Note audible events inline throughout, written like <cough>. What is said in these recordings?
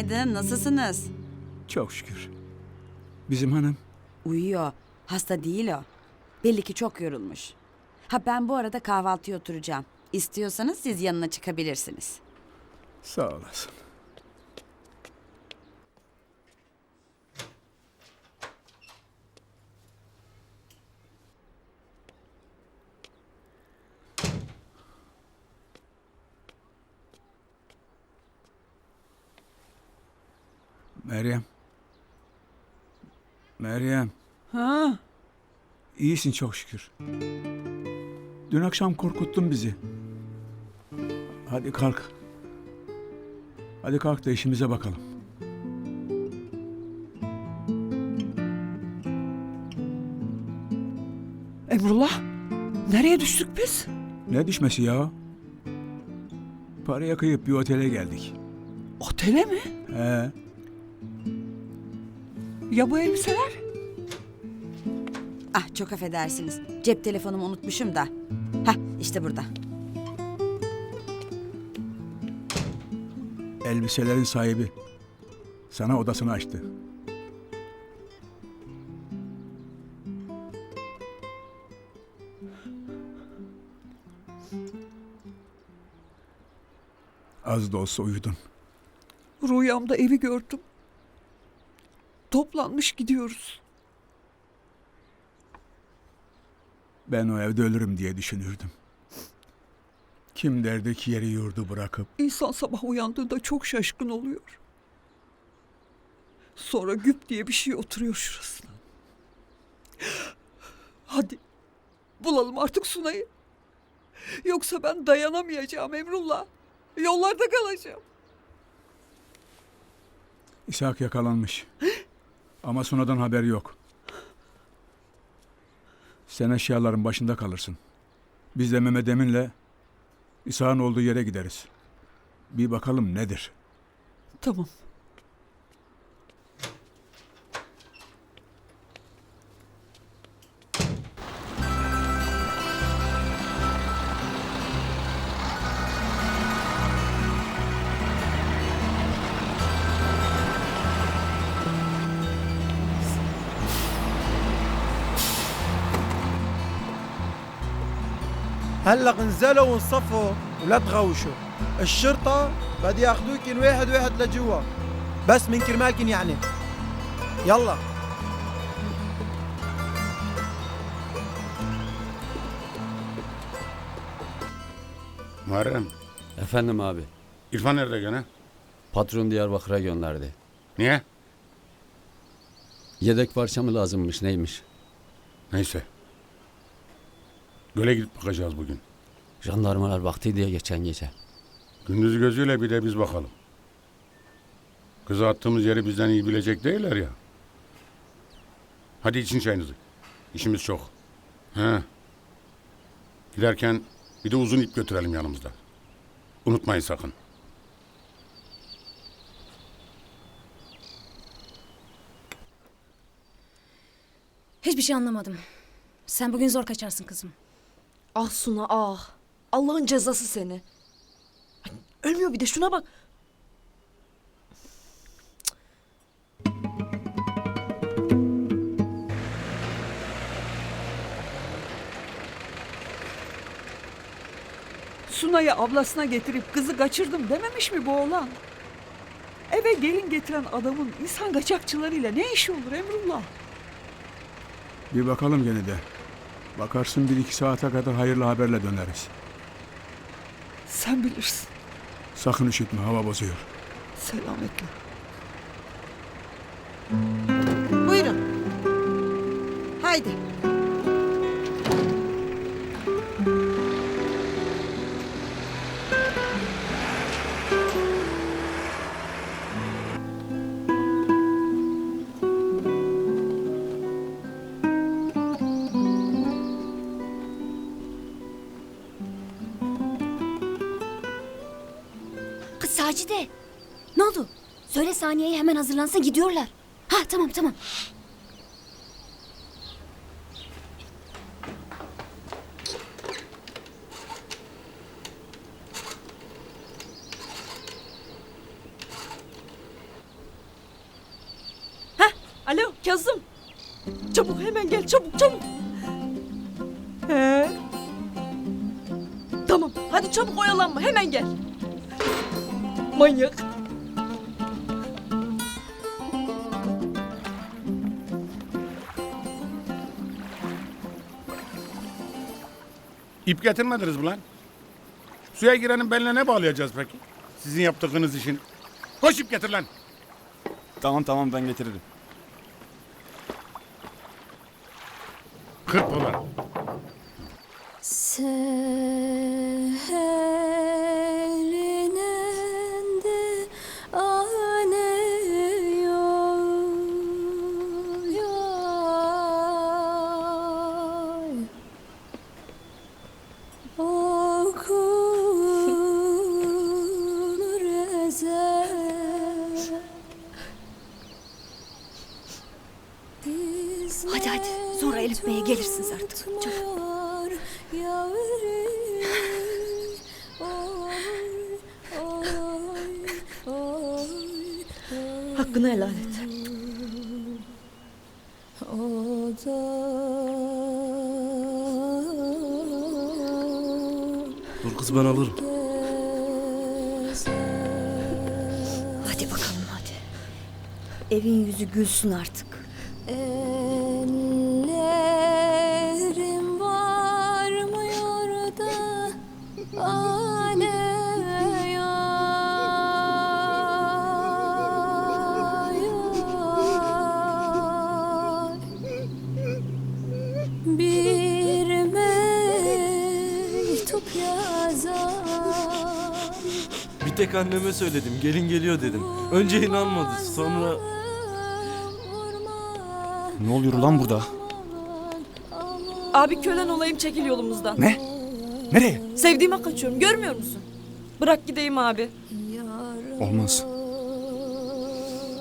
Günaydın, nasılsınız? Çok şükür. Bizim hanım Uyuyor. Hasta değil o. Belli ki çok yorulmuş. Ha ben bu arada kahvaltıya oturacağım. İstiyorsanız siz yanına çıkabilirsiniz. sağ olasın. Meryem. Meryem. Ha, İyisin çok şükür. Dün akşam korkuttun bizi. Hadi kalk. Hadi kalk da işimize bakalım. Emrullah. Nereye düştük biz? Ne düşmesi ya? Paraya kıyıp bir otele geldik. Otele mi? He, Ya bu elbiseler? Ah çok affedersiniz. Cep telefonumu unutmuşum da. Hah işte burada. elbiselerin sahibi. Sana odasını açtı. Az da olsa uyudun. Rüyamda evi gördüm. Toplanmış gidiyoruz. Ben o evde ölürüm diye düşünürdüm. Kim derdi ki yeri yurdu bırakıp İnsan sabah uyandığında çok şaşkın oluyor. Sonra güp diye bir şey oturuyor şurasına. Hadi bulalım artık Sunay'ı. Yoksa ben dayanamayacağım Emrullah. Yollarda kalacağım. İshak yakalanmış. Ama sonradan haber yok. Sen eşyaların başında kalırsın. Biz de Mehmet Emin'le İshak'ın olduğu yere gideriz. Bir bakalım nedir? Tamam. هلا انزلوا وانصفوا ولا تغوشوا الشرطة بدي ياخذوكن واحد واحد لجوا بس من كرمالكن يعني يلا Muharrem, Efendim abi. İrfan nerede gene? Patron Diyarbakır'a gönderdi. Niye? Yedek parça mı lazımmış neymiş? Neyse. Göle gidip bakacağız bugün. Jandarmalar vakti diye geçen gece. Gündüz gözüyle bir de biz bakalım. Kızı attığımız yeri bizden iyi bilecek değiller ya. Hadi için çayınızı. İşimiz çok. He. Giderken bir de uzun ip götürelim yanımızda. Unutmayın sakın. Hiçbir şey anlamadım. Sen bugün zor kaçarsın kızım. Ah Suna ah. Allah'ın cezası seni. Ay, Ölmüyor bir de şuna bak. Sunay'ı ablasına getirip kızı kaçırdım dememiş mi bu oğlan? Eve gelin getiren adamın insan kaçakçılarıyla ne işi olur Emrullah? Bir bakalım gene de. Bakarsın bir iki saate kadar hayırlı haberle döneriz. Sen bilirsin. Sakın üşütme hava bozuyor. Selametle. Buyurun. Haydi. Kız Sacide. Ne oldu? Söyle saniyeye hemen hazırlansın gidiyorlar. Ha tamam tamam. İp getirmediniz mi lan? Suya girenin beline ne bağlayacağız peki? Sizin yaptığınız işin. Koş ip getir lan. Tamam tamam ben getiririm. Hadi, hadi. Sonra Elif Bey'e gelirsiniz artık. Çabuk. <laughs> Hakkını helal et. Dur kız ben alırım. Hadi bakalım hadi. Evin yüzü gülsün artık. Tek anneme söyledim. Gelin geliyor dedim. Önce inanmadı. Sonra... Ne oluyor lan burada? Abi kölen olayım çekil yolumuzdan. Ne? Nereye? Sevdiğime kaçıyorum görmüyor musun? Bırak gideyim abi. Olmaz.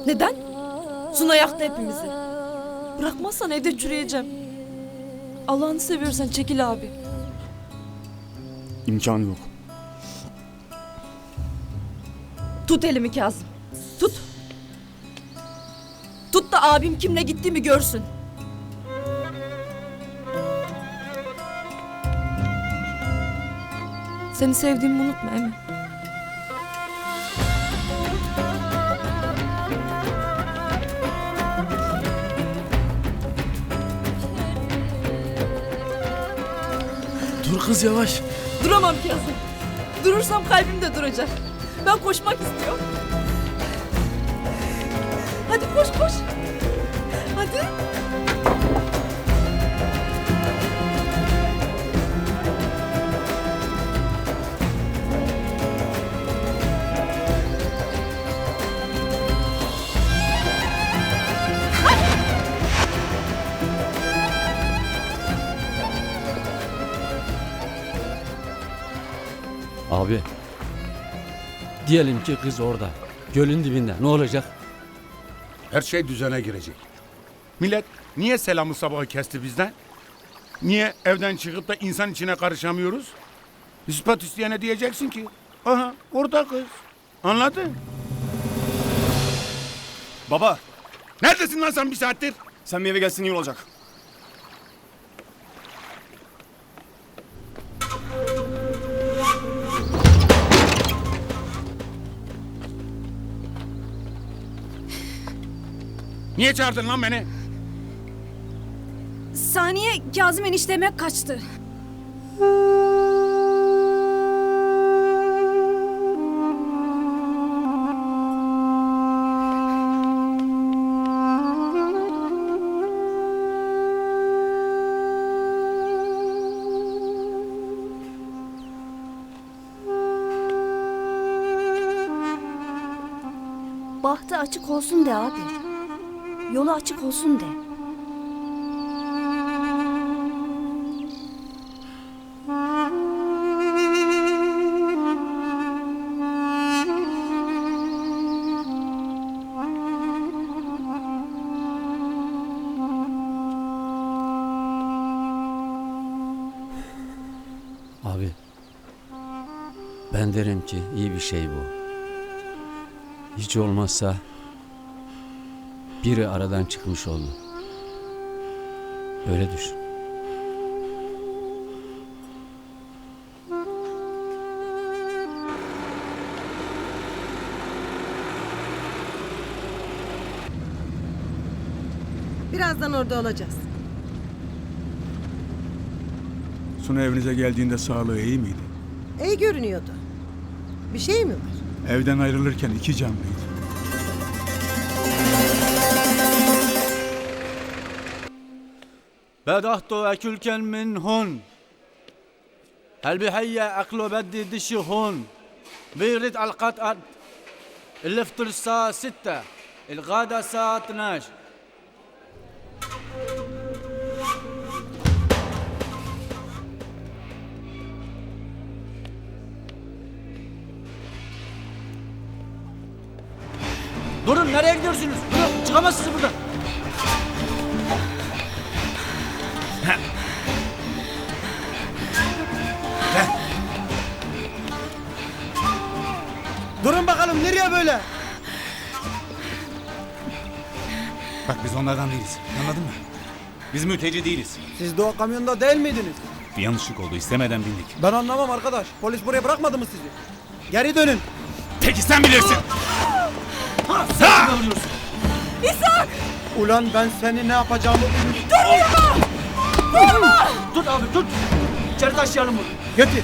Neden? Suna yaktı hepimizi. Bırakmazsan evde çürüyeceğim. Allah'ını seviyorsan çekil abi. İmkanı yok. Tut elimi Kazım. Tut. Tut da abim kimle gittiğimi görsün. Seni sevdiğimi unutma Emin. Dur kız yavaş. Duramam Kazım. Durursam kalbim de duracak. Ben koşmak istiyorum. Hadi koş koş. Diyelim ki kız orada. Gölün dibinde. Ne olacak? Her şey düzene girecek. Millet niye selamı sabahı kesti bizden? Niye evden çıkıp da insan içine karışamıyoruz? İspat isteyene diyeceksin ki. Aha orada kız. Anladın? Baba Neredesin lan sen bir saattir? sen bir eve gelsin iyi olacak. Niye çağırdın lan beni? Saniye Kazım enişteme kaçtı. Bahtı açık olsun de abi. Yolu açık olsun de. Abi. Ben derim ki iyi bir şey bu. Hiç olmazsa Biri aradan çıkmış oldu. Öyle düşün. Birazdan orada olacağız. Suna evinize geldiğinde sağlığı iyi miydi? İyi görünüyordu. Bir şey mi var? Evden ayrılırken iki canlıydı. بدأت أكل منهن هل بهي أكله بدي دشي هون بيرد على القطعة الافطر الساعة ستة الغدا الساعة 12 Durun nereye gidiyorsunuz? Durun çıkamazsınız buradan. Nereye böyle? Bak biz onlardan değiliz. Anladın mı? Biz mülteci değiliz. Siz de o kamyonda değil miydiniz? Bir yanlışlık oldu. istemeden bindik. Ben anlamam arkadaş. Polis buraya bırakmadı mı sizi? Geri dönün. Peki sen bilirsin. Sen vuruyorsun. Ulan ben seni ne yapacağımı... Tut abi tut. İçeri taşıyalım bunu. Getir.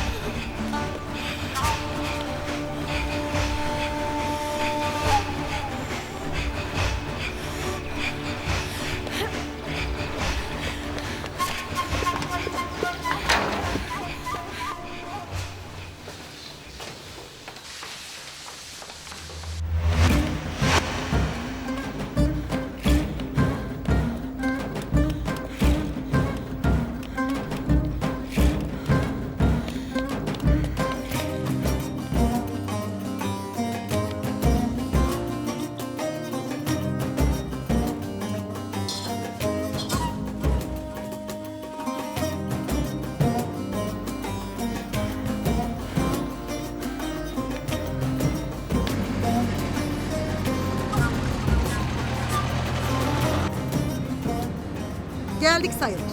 Geldik sayılır.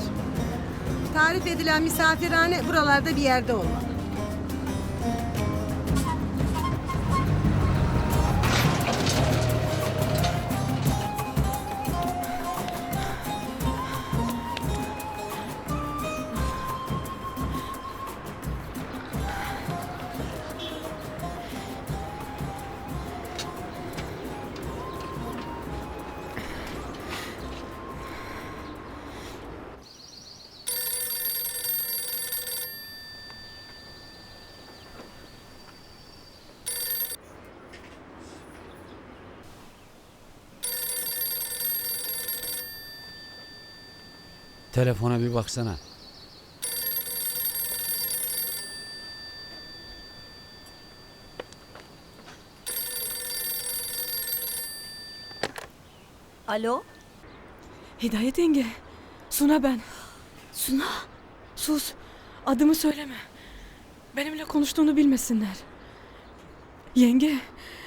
Tarif edilen misafirhane buralarda bir yerde olmalı. Telefona bir baksana. Alo? Hidayet yenge. Suna ben. Suna? Sus. Adımı söyleme. Benimle konuştuğunu bilmesinler. Yenge.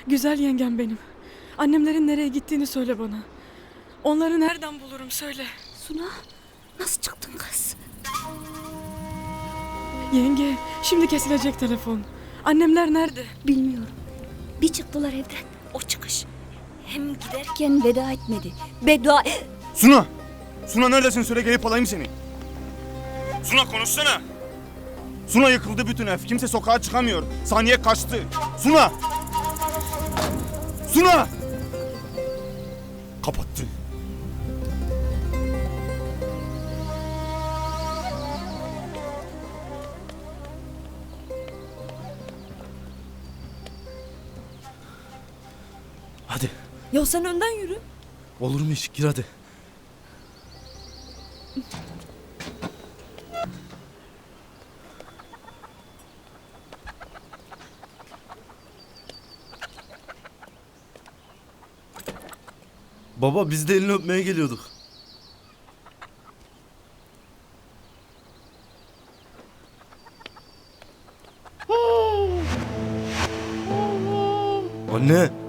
Güzel yengem benim. Annemlerin nereye gittiğini söyle bana. Onları nereden bulurum söyle. Suna? Nasıl çıktın kız? Yenge. Şimdi kesilecek telefon. Annemler nerede? Bilmiyorum. Bir çıktılar evden. O çıkış. Hem giderken veda etmedi. Beddua... Suna! Suna neredesin? Söyle gelip alayım seni. Suna konuşsana. Suna yıkıldı bütün ev. Kimse sokağa çıkamıyor. Saniye kaçtı. Suna! Suna! Kapattı. Ya sen önden yürü. Olur mu iş? Gir hadi. Baba biz de elini öpmeye geliyorduk. Olmaz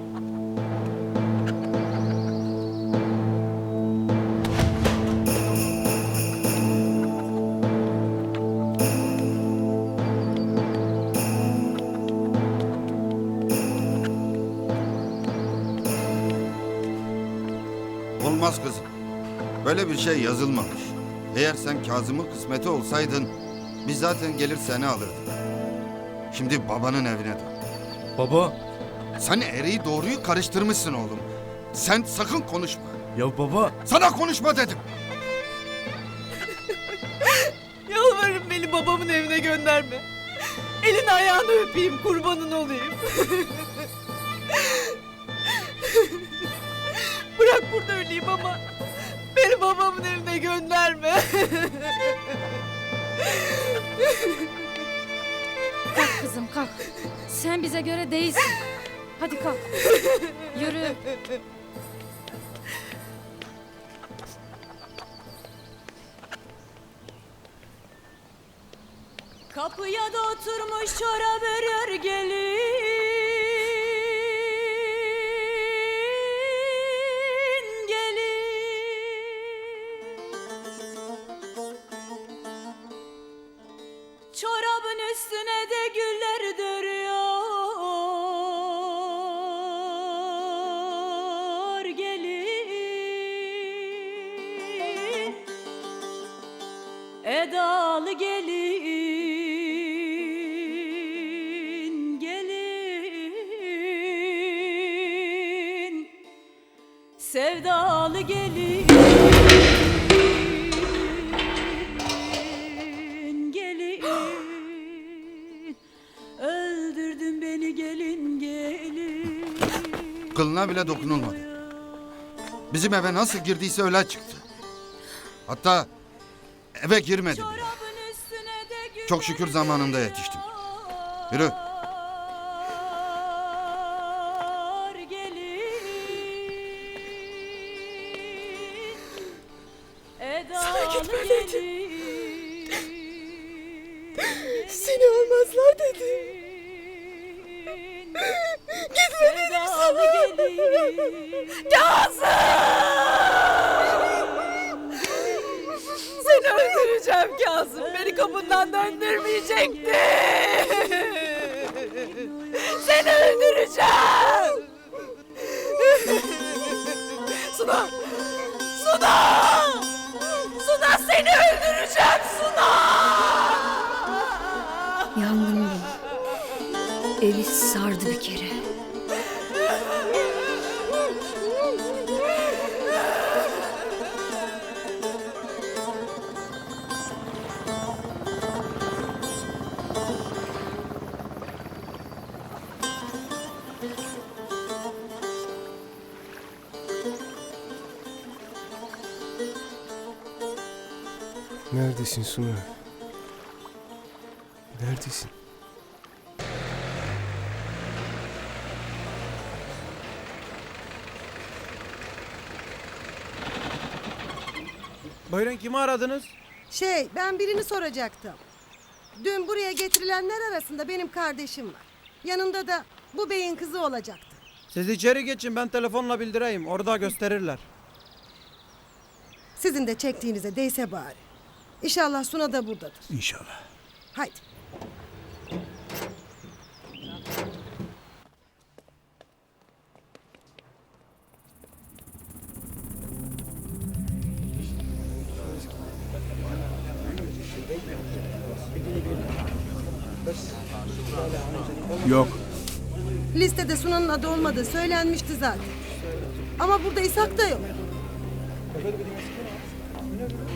Böyle bir şey yazılmamış. Eğer sen Kazım'ın kısmeti olsaydın biz zaten gelir seni alırdık. Şimdi babanın evine dön. Baba. Sen eğriyi doğruyu karıştırmışsın oğlum. Sen sakın konuşma. Ya baba. Sana konuşma dedim. <laughs> Yalvarırım beni babamın evine gönderme. Elini ayağını öpeyim kurbanın olayım. <laughs> Bırak burada öleyim ama beni babamın evine gönderme. Kalk kızım kalk. Sen bize göre değilsin. Hadi kalk. Yürü. Kapıya da oturmuş çorap örüyor gelin Edalı gelin, gelin Sevdalı gelin, gelin gelin, gelin Kılına bile dokunulmadı. Bizim eve nasıl girdiyse öyle çıktı. Hatta eve girmedi bile. Çok şükür zamanında yetiştim. Yürü. Sana gitme dedi. Seni almazlar dedi. Gitme dedim sana. Kazım! Öldüreceğim Kazım. Beni kapından döndürmeyecekti. Seni öldüreceğim. Suna! Suna! Suna seni öldüreceğim Suna! Yangın bu. Evi sardı bir kere. Neredesin Suna? Neredesin? Buyurun kimi aradınız? Şey ben birini soracaktım. Dün buraya getirilenler arasında benim kardeşim var. Yanında da bu beyin kızı olacaktı. Siz içeri geçin ben telefonla bildireyim. Orada gösterirler. Sizin de çektiğinize değse bari. İnşallah Suna da buradadır. İnşallah. Haydi. Yok. Listede Suna'nın adı olmadığı söylenmişti zaten. Ama burada İshak da yok.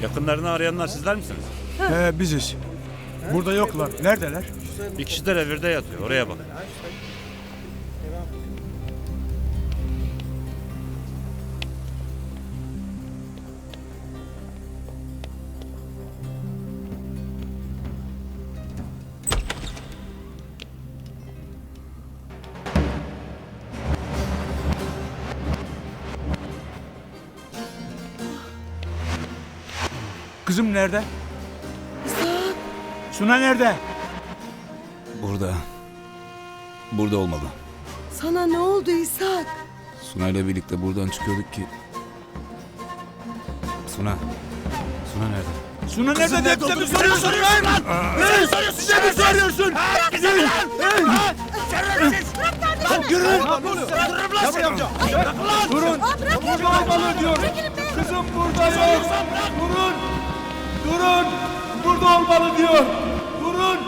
Yakınlarını arayanlar sizler misiniz? He biziz. Burada yoklar. Neredeler? Bir kişi de revirde yatıyor. Oraya bak. Kızım nerede? Suna nerede? Burada. Burada olmalı. Sana ne oldu İshak? Suna ile birlikte buradan çıkıyorduk ki. Suna. Suna nerede? Suna Kızım nerede? nerede Bize mi soruyorsun lan? lan? Ne soruyorsun? Bize mi soruyorsun? Bize mi? Bırak kardeşim. Yürü. Durun. Burada olmalı diyorum. Kızım burada yok. Durun. Durun. Burada olmalı diyor. Durun.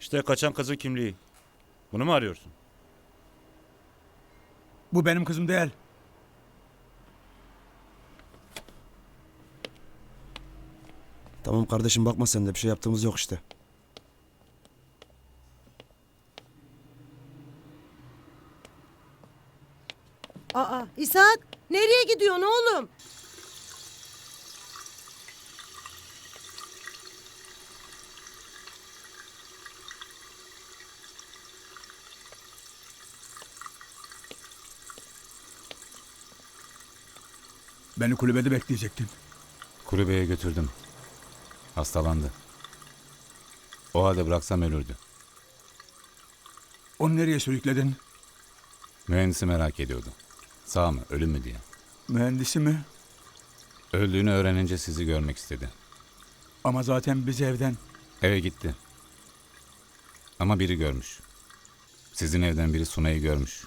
İşte kaçan kızın kimliği. Bunu mu arıyorsun? Bu benim kızım değil. Tamam kardeşim bakma sen de bir şey yaptığımız yok işte. İshak nereye gidiyorsun oğlum? Beni kulübede bekleyecektin. Kulübeye götürdüm. Hastalandı. O halde bıraksam ölürdü. Onu nereye sürükledin? Mühendisi merak ediyordu. Sağ mı, ölü mü diye. Mühendisi mi? Öldüğünü öğrenince sizi görmek istedi. Ama zaten biz evden. Eve gitti. Ama biri görmüş. Sizin evden biri Sunay'ı görmüş.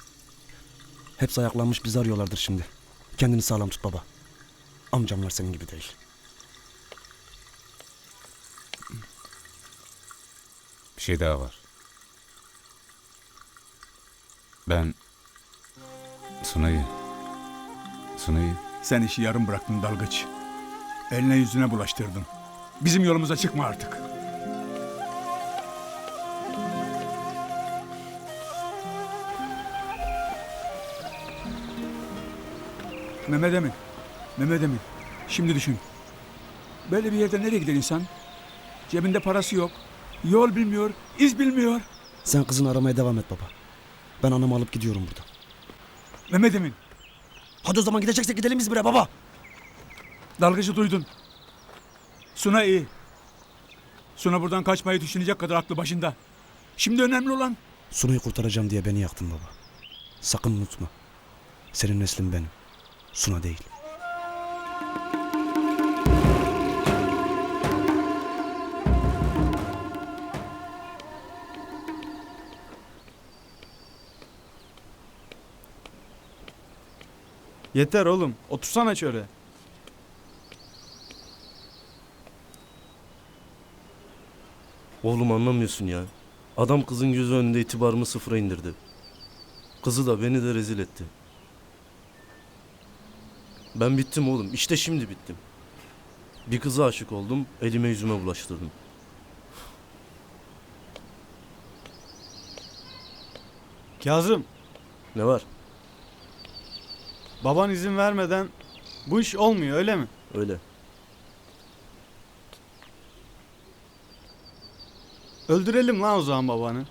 Hepsi ayaklanmış bizi arıyorlardır şimdi. Kendini sağlam tut baba. Amcamlar senin gibi değil. Bir şey daha var. Ben Sunay'ı Sunay'ı Sen işi yarım bıraktın dalgıç. Eline yüzüne bulaştırdın. Bizim yolumuza çıkma artık. Mehmet Emin. Mehmet Emin. Şimdi düşün. Böyle bir yerde nereye gider insan? Cebinde parası yok. Yol bilmiyor, iz bilmiyor. Sen kızını aramaya devam et baba. Ben anamı alıp gidiyorum buradan. Mehmet Emin. Hadi o zaman gideceksek gidelim İzmir'e baba. Dalgıcı duydun. Suna iyi. Suna buradan kaçmayı düşünecek kadar aklı başında. Şimdi önemli olan Sunay'ı kurtaracağım diye beni yaktın baba. Sakın unutma. Senin neslin benim. Suna değil. Yeter oğlum. Otursana şöyle. Oğlum anlamıyorsun ya. Adam kızın gözü önünde itibarımı sıfıra indirdi. Kızı da beni de rezil etti. Ben bittim oğlum. İşte şimdi bittim. Bir kıza aşık oldum. Elime yüzüme bulaştırdım. Kazım. Ne var? Baban izin vermeden bu iş olmuyor öyle mi? Öyle. Öldürelim lan o zaman babanı.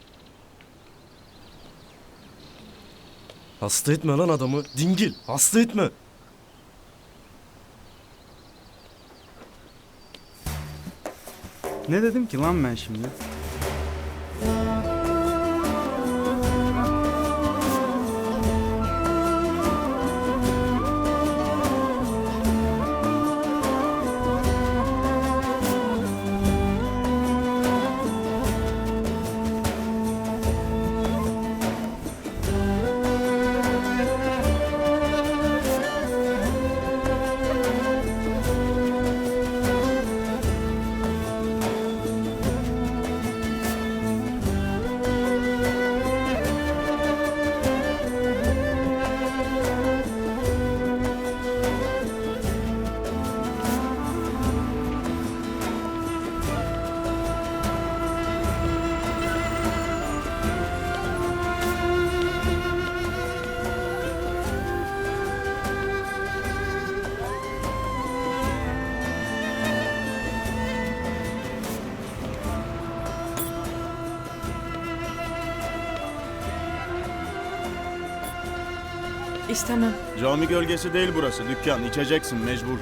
Hasta etme lan adamı. Dingil. Hasta etme. Ne dedim ki lan ben şimdi? İstemem. Cami gölgesi değil burası. Dükkan. içeceksin mecbur.